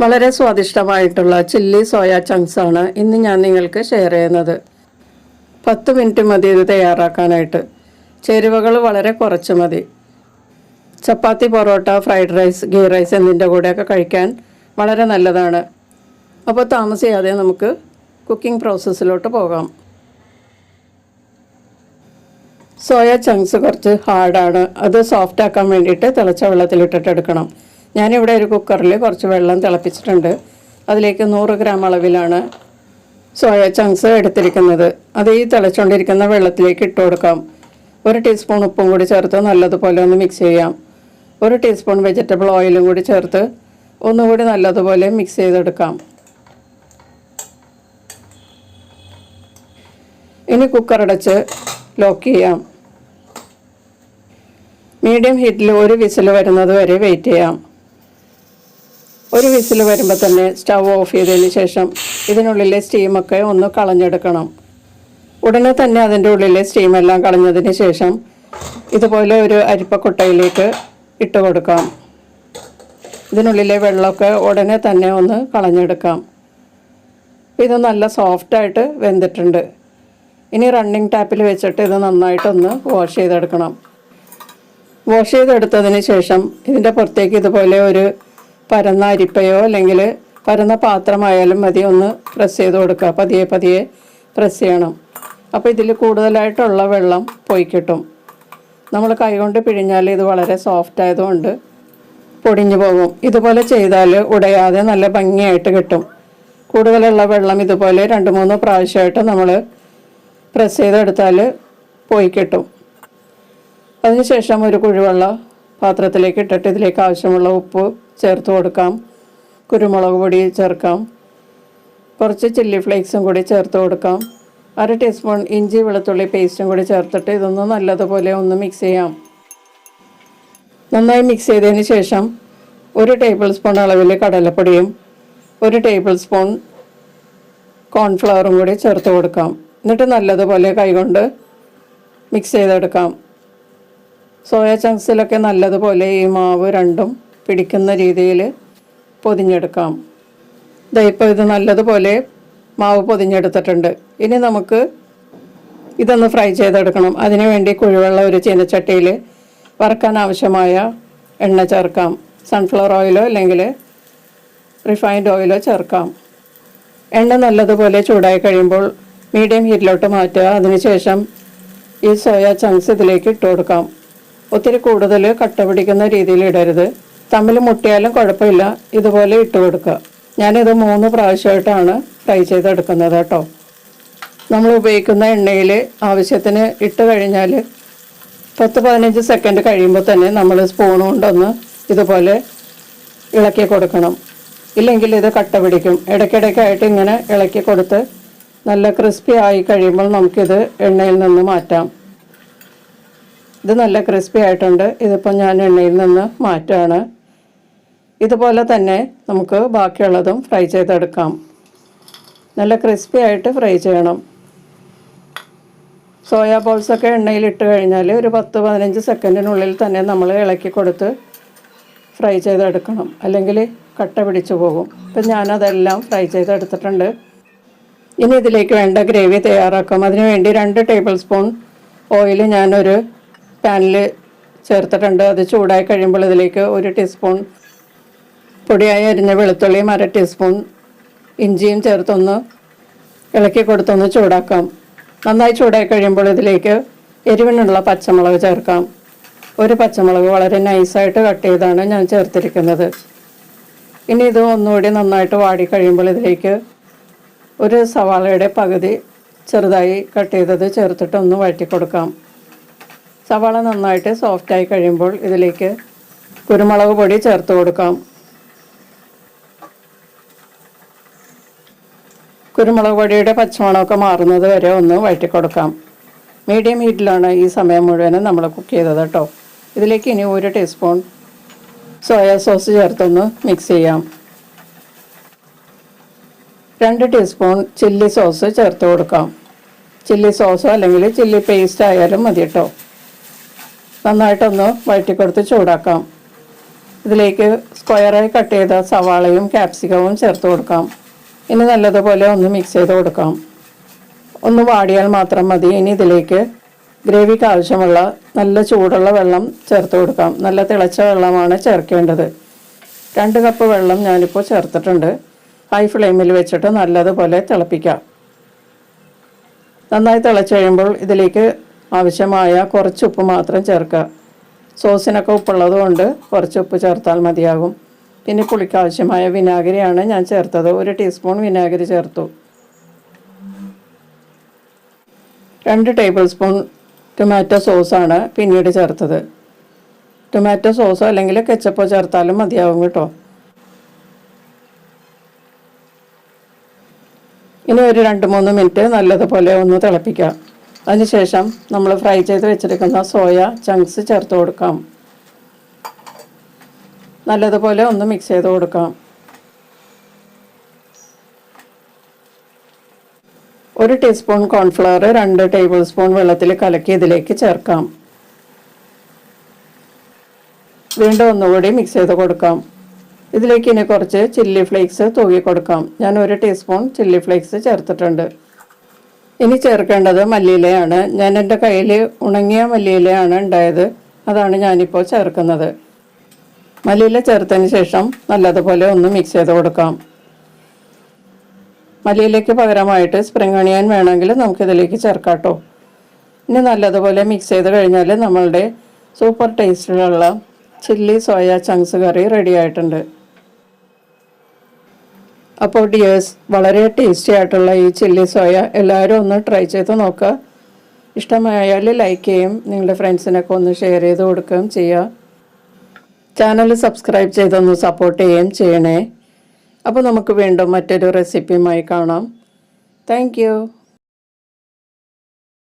വളരെ സ്വാദിഷ്ടമായിട്ടുള്ള chilli soya chunks ആണ് ഇന്ന് ഞാൻ നിങ്ങൾക്ക് ഷെയർ ചെയ്യുന്നത്. പത്ത് മിനിറ്റ് മതി ഇത് തയ്യാറാക്കാനായിട്ട്. ചേരുവകൾ വളരെ കുറച്ച് മതി. Chapati parotta fried rice ghee rice എന്നിന്റെ കൂടെയൊക്കെ കഴിക്കാൻ വളരെ നല്ലതാണ്. അപ്പോൾ താമസിയാതെ നമുക്ക് കുക്കിംഗ് പ്രോസസ്സിലോട്ട് പോകാം. സോയ ചങ്ക്സ് കുറച്ച് ഹാർഡാണ് അത് സോഫ്റ്റ് ആക്കാൻ വേണ്ടിയിട്ട് തിളച്ച വെള്ളത്തിലിട്ടിട്ട് എടുക്കണം. ഞാനിവിടെ ഒരു കുക്കറിൽ കുറച്ച് വെള്ളം തിളപ്പിച്ചിട്ടുണ്ട്. അതിലേക്ക് നൂറ് ഗ്രാം അളവിലാണ് സോയ ചങ്ക്സ് എടുത്തിരിക്കുന്നത്. അത് ഈ തിളച്ചുകൊണ്ടിരിക്കുന്ന വെള്ളത്തിലേക്ക് ഇട്ട് കൊടുക്കാം. ഒരു ടീസ്പൂൺ ഉപ്പും കൂടി ചേർത്ത് നല്ലതുപോലെ ഒന്ന് മിക്സ് ചെയ്യാം. ഒരു ടീസ്പൂൺ വെജിറ്റബിൾ ഓയിലും കൂടി ചേർത്ത് ഒന്നുകൂടി നല്ലതുപോലെ മിക്സ് ചെയ്തെടുക്കാം. ഇനി കുക്കർ അടച്ച് ലോക്ക് ചെയ്യാം. മീഡിയം ഹീറ്റിൽ ഒരു വിസിൽ വരുന്നത് വരെ വെയിറ്റ് ചെയ്യാം. ഒരു വിസിൽ വരുമ്പോൾ തന്നെ സ്റ്റൗ ഓഫ് ചെയ്തതിന് ശേഷം ഇതിനുള്ളിലെ സ്റ്റീമൊക്കെ ഒന്ന് കളഞ്ഞെടുക്കണം. ഉടനെ തന്നെ അതിന്റെ ഉള്ളിലെ സ്റ്റീമെല്ലാം കളഞ്ഞതിന് ശേഷം ഇതുപോലെ ഒരു അരിപ്പക്കുട്ടയിലേക്ക് ഇട്ട് കൊടുക്കാം. ഇതിനുള്ളിലെ വെള്ളമൊക്കെ ഉടനെ തന്നെ ഒന്ന് കളഞ്ഞെടുക്കാം. ഇത് നല്ല സോഫ്റ്റായിട്ട് വെന്തിട്ടുണ്ട്. ഇനി റണ്ണിങ് ടാപ്പിൽ വെച്ചിട്ട് ഇത് നന്നായിട്ടൊന്ന് വാഷ് ചെയ്തെടുക്കണം. വാഷ് ചെയ്തെടുത്തതിന് ശേഷം ഇതിന്റെ പുറത്തേക്ക് ഇതുപോലെ ഒരു പരന്ന അരിപ്പയോ അല്ലെങ്കിൽ പരന്ന പാത്രമായാലും മതി ഒന്ന് പ്രസ് ചെയ്ത് കൊടുക്കുക. പതിയെ പതിയെ പ്രസ് ചെയ്യണം. അപ്പോൾ ഇതിൽ കൂടുതലായിട്ടുള്ള വെള്ളം പോയി കിട്ടും. നമ്മൾ കൈകൊണ്ട് പിഴിഞ്ഞാൽ ഇത് വളരെ സോഫ്റ്റ് ആയതുകൊണ്ട് പൊടിഞ്ഞു പോകും. ഇതുപോലെ ചെയ്താൽ ഉടയാതെ നല്ല ഭംഗിയായിട്ട് കിട്ടും. കൂടുതലുള്ള വെള്ളം ഇതുപോലെ രണ്ട് മൂന്ന് പ്രാവശ്യമായിട്ട് നമ്മൾ പ്രസ് ചെയ്തെടുത്താൽ പോയി കിട്ടും. അതിനുശേഷം ഒരു കുഴിവെള്ള പാത്രത്തിലേക്ക് ഇട്ടിട്ട് ഇതിലേക്ക് ആവശ്യമുള്ള ഉപ്പ് ചേർത്ത് കൊടുക്കാം. കുരുമുളക് പൊടി ചേർക്കാം. കുറച്ച് ചില്ലി ഫ്ലേക്സും കൂടി ചേർത്ത് കൊടുക്കാം. അര ടീസ്പൂൺ ഇഞ്ചി വെളുത്തുള്ളി പേസ്റ്റും കൂടി ചേർത്തിട്ട് ഇതൊന്ന് നല്ലതുപോലെ ഒന്ന് മിക്സ് ചെയ്യാം. നന്നായി മിക്സ് ചെയ്തതിന് ശേഷം ഒരു ടേബിൾ സ്പൂൺ അളവിൽ കടലപ്പൊടിയും ഒരു ടേബിൾ സ്പൂൺ കോൺഫ്ലവറും കൂടി ചേർത്ത് കൊടുക്കാം. എന്നിട്ട് നല്ലതുപോലെ കൈകൊണ്ട് മിക്സ് ചെയ്തെടുക്കാം. സോയ ചങ്ക്സിലൊക്കെ നല്ലതുപോലെ ഈ മാവ് രണ്ടും പിടിക്കുന്ന രീതിയിൽ പൊതിഞ്ഞെടുക്കാം. ഇപ്പോൾ ഇത് നല്ലതുപോലെ മാവ് പൊതിഞ്ഞെടുത്തിട്ടുണ്ട്. ഇനി നമുക്ക് ഇതൊന്ന് ഫ്രൈ ചെയ്തെടുക്കണം. അതിനു വേണ്ടി കുഴിവെള്ള ഒരു ചീനച്ചട്ടിയിൽ വറക്കാൻ ആവശ്യമായ എണ്ണ ചേർക്കാം. സൺഫ്ലവർ ഓയിലോ അല്ലെങ്കിൽ റിഫൈൻഡ് ഓയിലോ ചേർക്കാം. എണ്ണ നല്ലതുപോലെ ചൂടായി കഴിയുമ്പോൾ മീഡിയം ഹീറ്റിലോട്ട് മാറ്റുക. അതിനുശേഷം ഈ സോയ ചങ്ക്സ് ഇതിലേക്ക് ഇട്ട് കൊടുക്കാം. ഒത്തിരി കൂടുതൽ കട്ട പിടിക്കുന്ന രീതിയിൽ ഇടരുത്. തമ്മിൽ മുട്ടിയാലും കുഴപ്പമില്ല. ഇതുപോലെ ഇട്ട് കൊടുക്കുക. ഞാനിത് മൂന്ന് പ്രാവശ്യമായിട്ടാണ് ഫ്രൈ ചെയ്തെടുക്കുന്നത് കേട്ടോ. നമ്മൾ ഉപയോഗിക്കുന്ന എണ്ണയിൽ ആവശ്യത്തിന് ഇട്ട് കഴിഞ്ഞാൽ പത്ത് പതിനഞ്ച് സെക്കൻഡ് കഴിയുമ്പോൾ തന്നെ നമ്മൾ സ്പൂൺ കൊണ്ടൊന്ന് ഇതുപോലെ ഇളക്കി കൊടുക്കണം. ഇല്ലെങ്കിൽ ഇത് കട്ട പിടിക്കും. ഇടയ്ക്കിടയ്ക്കായിട്ട് ഇങ്ങനെ ഇളക്കി കൊടുത്ത് നല്ല ക്രിസ്പി ആയി കഴിയുമ്പോൾ നമുക്കിത് എണ്ണയിൽ നിന്ന് മാറ്റാം. ഇത് നല്ല ക്രിസ്പി ആയിട്ടുണ്ട്. ഇതിപ്പോൾ ഞാൻ എണ്ണയിൽ നിന്ന് മാറ്റുകയാണ്. ഇതുപോലെ തന്നെ നമുക്ക് ബാക്കിയുള്ളതും ഫ്രൈ ചെയ്തെടുക്കാം. നല്ല ക്രിസ്പി ആയിട്ട് ഫ്രൈ ചെയ്യണം. സോയാ ബോൾസൊക്കെ എണ്ണയിലിട്ട് കഴിഞ്ഞാൽ ഒരു പത്ത് പതിനഞ്ച് സെക്കൻഡിനുള്ളിൽ തന്നെ നമ്മൾ ഇളക്കി കൊടുത്ത് ഫ്രൈ ചെയ്തെടുക്കണം. അല്ലെങ്കിൽ കട്ട പിടിച്ചു പോകും. അപ്പം ഞാനതെല്ലാം ഫ്രൈ ചെയ്തെടുത്തിട്ടുണ്ട്. ഇനി ഇതിലേക്ക് വേണ്ട ഗ്രേവി തയ്യാറാക്കാം. അതിനുവേണ്ടി രണ്ട് ടേബിൾ സ്പൂൺ ഓയിൽ ഞാനൊരു പാനിൽ ചേർത്തിട്ടുണ്ട്. അത് ചൂടായി കഴിയുമ്പോൾ ഇതിലേക്ക് ഒരു ടീസ്പൂൺ പൊടിയായി അരിഞ്ഞ വെളുത്തുള്ളിയും അര ടീസ്പൂൺ ഇഞ്ചിയും ചേർത്തൊന്ന് ഇളക്കി കൊടുത്തൊന്ന് ചൂടാക്കാം. നന്നായി ചൂടായി കഴിയുമ്പോൾ ഇതിലേക്ക് എരിവിനുള്ള പച്ചമുളക് ചേർക്കാം. ഒരു പച്ചമുളക് വളരെ നൈസായിട്ട് കട്ട് ചെയ്താണ് ഞാൻ ചേർത്തിരിക്കുന്നത്. ഇനി ഇത് ഒന്നുകൂടി നന്നായിട്ട് വാടി കഴിയുമ്പോൾ ഇതിലേക്ക് ഒരു സവാളയുടെ പകുതി ചെറുതായി കട്ട് ചെയ്തത് ചേർത്തിട്ട് ഒന്ന് വഴറ്റി കൊടുക്കാം. സവാള നന്നായിട്ട് സോഫ്റ്റായി കഴിയുമ്പോൾ ഇതിലേക്ക് കുരുമുളക് പൊടി ചേർത്ത് കൊടുക്കാം. കുരുമുളക് പൊടിയുടെ പച്ചമണമൊക്കെ മാറുന്നത് വരെ ഒന്ന് വഴറ്റി കൊടുക്കാം മീഡിയം ഹീറ്റിലാണ് ഈ സമയം മുഴുവനും നമ്മൾ കുക്ക് ചെയ്തത് കേട്ടോ. ഇതിലേക്ക് ഇനി ഒരു ടീസ്പൂൺ സോയാ സോസ് ചേർത്തൊന്ന് മിക്സ് ചെയ്യാം. രണ്ട് ടീസ്പൂൺ ചില്ലി സോസ് ചേർത്ത് കൊടുക്കാം. ചില്ലി സോസോ അല്ലെങ്കിൽ ചില്ലി പേസ്റ്റ് ആയാലും മതി കേട്ടോ. നന്നായിട്ടൊന്ന് വഴറ്റിക്കൊടുത്ത് ചൂടാക്കാം. ഇതിലേക്ക് സ്ക്വയറായി കട്ട് ചെയ്ത സവാളയും ക്യാപ്സിക്കവും ചേർത്ത് കൊടുക്കാം. ഇനി നല്ലതുപോലെ ഒന്ന് മിക്സ് ചെയ്ത് കൊടുക്കാം. ഒന്ന് വാടിയാൽ മാത്രം മതി. ഇനി ഇതിലേക്ക് ഗ്രേവിക്ക് ആവശ്യമുള്ള നല്ല ചൂടുള്ള വെള്ളം ചേർത്ത് കൊടുക്കാം. നല്ല തിളച്ച വെള്ളമാണ് ചേർക്കേണ്ടത്. രണ്ട് കപ്പ് വെള്ളം ഞാനിപ്പോൾ ചേർത്തിട്ടുണ്ട്. ഹൈ ഫ്ലെയിമിൽ വെച്ചിട്ട് നല്ലതുപോലെ തിളപ്പിക്കാം. നന്നായി തിളച്ച് കഴിയുമ്പോൾ ഇതിലേക്ക് ആവശ്യമായ കുറച്ച് ഉപ്പ് മാത്രം ചേർക്കുക. സോസിനൊക്കെ ഉപ്പുള്ളത് കൊണ്ട് കുറച്ച് ഉപ്പ് ചേർത്താൽ മതിയാകും. പിന്നെ പുളിക്കാവശ്യമായ വിനാഗിരിയാണ് ഞാൻ ചേർത്തത്. ഒരു ടീസ്പൂൺ വിനാഗിരി ചേർത്തു. രണ്ട് ടേബിൾ സ്പൂൺ ടൊമാറ്റോ സോസാണ് പിന്നീട് ചേർത്തത്. ടൊമാറ്റോ സോസോ അല്ലെങ്കിൽ കെച്ചപ്പോ ചേർത്താലും മതിയാവും കേട്ടോ. ഇനി ഒരു രണ്ട് മൂന്ന് മിനിറ്റ് നല്ലതുപോലെ ഒന്ന് തിളപ്പിക്കാം. അതിനുശേഷം നമ്മൾ ഫ്രൈ ചെയ്ത് വെച്ചെടുക്കുന്ന സോയ ചങ്ക്സ് ചേർത്ത് കൊടുക്കാം. നല്ലതുപോലെ ഒന്ന് മിക്സ് ചെയ്ത് കൊടുക്കാം. ഒരു ടീസ്പൂൺ കോൺഫ്ലവർ രണ്ട് ടേബിൾ സ്പൂൺ വെള്ളത്തിൽ കലക്കി ഇതിലേക്ക് ചേർക്കാം. വീണ്ടും ഒന്നുകൂടി മിക്സ് ചെയ്ത് കൊടുക്കാം. ഇതിലേക്ക് ഇനി കുറച്ച് ചില്ലി ഫ്ലേക്സ് തൂകി കൊടുക്കാം. ഞാൻ ഒരു ടീസ്പൂൺ ചില്ലി ഫ്ലേക്സ് ചേർത്തിട്ടുണ്ട്. ഇനി ചേർക്കേണ്ടത് മല്ലിയിലയാണ്. ഞാൻ എന്റെ കയ്യിൽ ഉണങ്ങിയ മല്ലിയിലയാണ് ഉണ്ടായത്. അതാണ് ഞാനിപ്പോൾ ചേർക്കുന്നത്. മല്ലിയില ചേർത്തതിന് ശേഷം നല്ലതുപോലെ ഒന്ന് മിക്സ് ചെയ്ത് കൊടുക്കാം. മല്ലിയിലേക്ക് പകരമായിട്ട് സ്പ്രിംഗ് അണിയൻ വേണമെങ്കിൽ നമുക്കിതിലേക്ക് ചേർക്കാട്ടോ ഇനി നല്ലതുപോലെ മിക്സ് ചെയ്ത് കഴിഞ്ഞാൽ നമ്മളുടെ super ടേസ്റ്റിലുള്ള chilli soya chunks curry ready ആയിട്ടുണ്ട്. അപ്പോൾ ഡിയേഴ്സ് വളരെ ടേസ്റ്റി ആയിട്ടുള്ള ഈ ചില്ലി സോയ എല്ലാവരും ഒന്ന് ട്രൈ ചെയ്ത് നോക്കുക. ഇഷ്ടമായാൽ ലൈക്ക് ചെയ്യും. നിങ്ങളുടെ ഫ്രണ്ട്സിനൊക്കെ ഒന്ന് ഷെയർ ചെയ്ത് കൊടുക്കുകയും ചെയ്യുക. ചാനൽ സബ്സ്ക്രൈബ് ചെയ്തൊന്ന് സപ്പോർട്ട് ചെയ്യുകയും ചെയ്യണേ. അപ്പോൾ നമുക്ക് വീണ്ടും മറ്റൊരു റെസിപ്പിയുമായി കാണാം. താങ്ക്